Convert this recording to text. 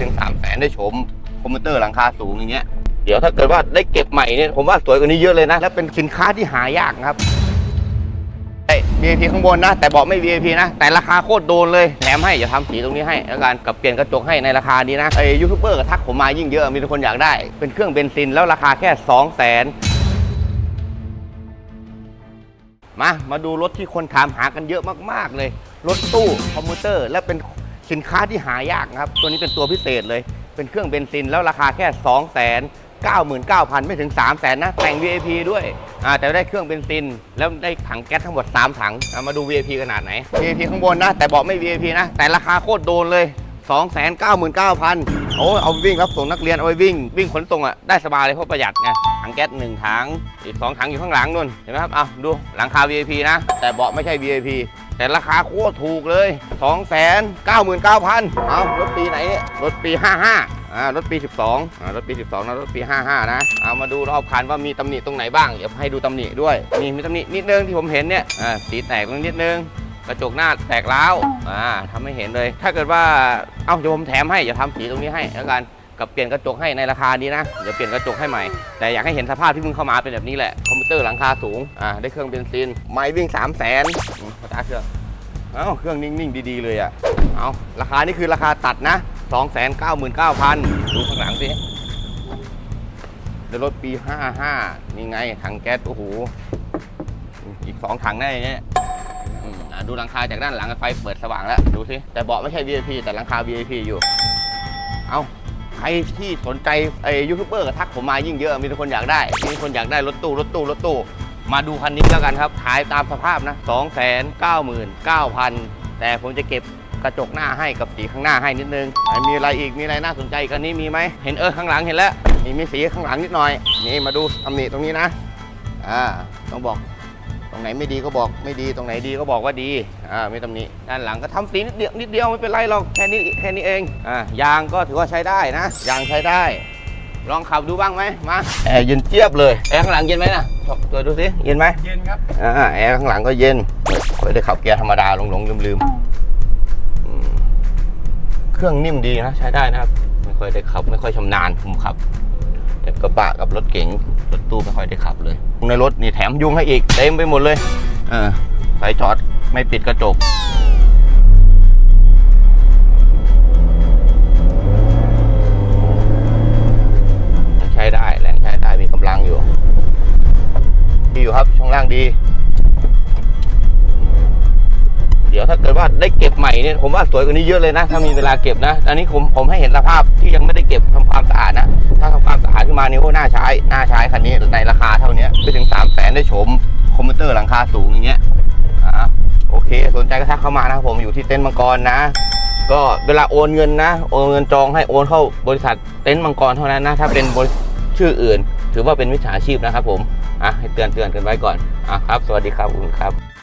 ถึง3 0 0แสนได้ชมคอมพิวเตอร์หลังคาสูงอย่างเงี้ยเดี๋ยวถ้าเกิดว่าได้เก็บใหม่เนี่ยผมว่าสวยกว่านี้เยอะเลยนะ และเป็นสินค้าที่หายากนะครับไอ้ VIP ข้างบนนะ แต่บอกไม่ VIP นะ แต่ราคาโคตรโดนเลยแถมให้อย่าทำสีตรงนี้ให้แล้วกันกับเปลี่ยนกระจกให้ในราคานี้นะไอ้ยูทูบเบอร์ก็ทักผมมายิ่งเยอะมีทุกคนอยากได้ เป็นเครื่องเบนซินแล้วราคาแค่2 0 0แสนมา มาดูรถที่คนถามหากันเยอะมาก ๆ เลย รถตู้คอมพิวเตอร์ และเป็น สินค้าที่หายากนะครับ ตัวนี้เป็นตัวพิเศษเลย เป็นเครื่องเบนซินแล้วราคาแค่ 2 9 9 0 0 0 ไม่ถึง 3 0 0 0 0นนะแต่ง VIP ด้วยอ่าแต่ได้เครื่องเบนซิน แล้วได้ถังแก๊สทั้งหมด 3 ถังอ่ามาดู VIP ขนาดไหน VIP ข้างบนนะ แต่บอกไม่ VIP นะ แต่ราคาโคตรโดนเลย 2 9 9 0 0 0โอ้เอาวิ่งรับส่งนักเรียนเอาไปวิ่ง วิ่งขนส่งอะได้สบายเลยเพราะประหยัดไงถังแก๊สหนึ่งถังอีกสองถังอยู่ข้างหลังนู่นเห็นไหมครับเอาดูหลังคา VIP นะ แต่เบาะไม่ใช่ VIP แต่ราคาโคตรถูกเลย2 9 9 9 0 0 0เอารถปีไหนเนี่ยรถปี 55อ่ารถปี 12อ่ารถปี 12นะรถปี 55 นะ เอามาดูรอบคันว่ามีตำหนิตรงไหนบ้าง เดี๋ยวให้ดูตำหนิด้วย มีมีตำหนินิดนึงที่ผมเห็นเนี่ย อ่าสีแตกตรงนิดนึง กระจกหน้าแตกร้าว อ่าทำให้เห็นเลย ถ้าเกิดว่า เอ้าเดี๋ยวผมแถมให้อย่าทำสีตรงนี้ให้แล้วกันกับเปลี่ยนกระจกให้ในราคานี้นะ เดี๋ยวเปลี่ยนกระจกให้ใหม่ แต่อยากให้เห็นสภาพที่มึงเข้ามาเป็นแบบนี้แหละ คอมพิวเตอร์หลังคาสูง อ่า ได้เครื่องเบนซิน ไม้วิ่ง 3 0 0แสนสตาร์ทเครื่อง เอ้าเครื่องนิ่งๆ ดีๆเลยอะ เอาราคานี่คือราคาตัดนะ 2 9 9 0 0 0 ดูข้างหลังสิเดี๋ยวรถปี 55 นี่ไง ถังแก๊ส โอ้โห อีก 2 ถังแน่เนี่ยดูหลังคาจากด้านหลังไฟเปิดสว่างแล้ว ดูสิ แต่เบาะไม่ใช่ VIP แต่หลังคา VIP อยู่ เอาใครที่สนใจไอ้ยูทูบเบอร์ก็ทักผมมายิ่งเยอะ มีทุกคนอยากได้ มีคนอยากได้รถตู้ รถตู้ รถตู้ มาดูคันนี้แล้วกันครับขายตามสภาพนะ 2 9 9 0 0 0 แต่ผมจะเก็บกระจกหน้าให้กับสีข้างหน้าให้นิดนึง มีอะไรอีก มีอะไรน่าสนใจอีกคันนี้มีไหม เห็นเออข้างหลังเห็นแล้ว นี่มีสีข้างหลังนิดหน่อย นี่มาดูตำหนิตรงนี้นะ อ่า ต้องบอก ตรงไหนไม่ดีก็บอกไม่ดี ตรงไหนดีก็บอกว่าดี อ่าไม่ตำหนิ ด้านหลังก็ทำสีนิดเดียวนิดเดียวไม่เป็นไรหรอก แค่นี้แค่นี้เอง อ่า ยางก็ถือว่าใช้ได้นะ ยางใช้ได้ ลองขับดูบ้างไหมมาแอร์เย็นเจี๊ยบเลยแอร์ข้างหลังเย็นไหมนะตัวดูสิเย็นไหมเย็นครับอ่าแอร์ข้างหลังก็เย็นเคยได้ขับเกียร์ธรรมดาหลงหลงลืมลืมๆอืมเครื่องนิ่มดีนะใช้ได้นะครับไม่ค่อยได้ขับ ไม่ค่อยชำนาญผมขับแต่กระบะกับรถเก๋งรถตู้ไม่ค่อยได้ขับเลยในรถนี่แถมยุงให้อีกเต็มไปหมดเลย เออไฟจอดไม่ปิดกระจก ถ้าเกิดว่าได้เก็บใหม่เนี่ยผมว่าสวยกว่านี้เยอะเลยนะ ถ้ามีเวลาเก็บนะ อันนี้ผมผมให้เห็นสภาพที่ยังไม่ได้เก็บทำความสะอาดนะ ถ้าทำความสะอาดขึ้นมาเนี่ยโอ้น่าใช้น่าใช้คันนี้ในราคาเท่านี้ไม่ถึง3 0 0แสนได้ชมคอมพิวเตอร์หลังคาสูงอย่างเงี้ยอ่าโอเค สนใจก็ทักเข้ามานะครับผมอยู่ที่เต็นท์มังกรนะ ก็เวลาโอนเงินนะโอนเงินจองให้โอนเข้าบริษัทเต็นท์มังกรเท่านั้นนะถ้าเป็นชื่ออื่น ถือว่าเป็นมิจฉาชีพนะครับผมอะให้เตือนเตือนกันไว้ก่อนอะครับ สวัสดีครับคุณครับ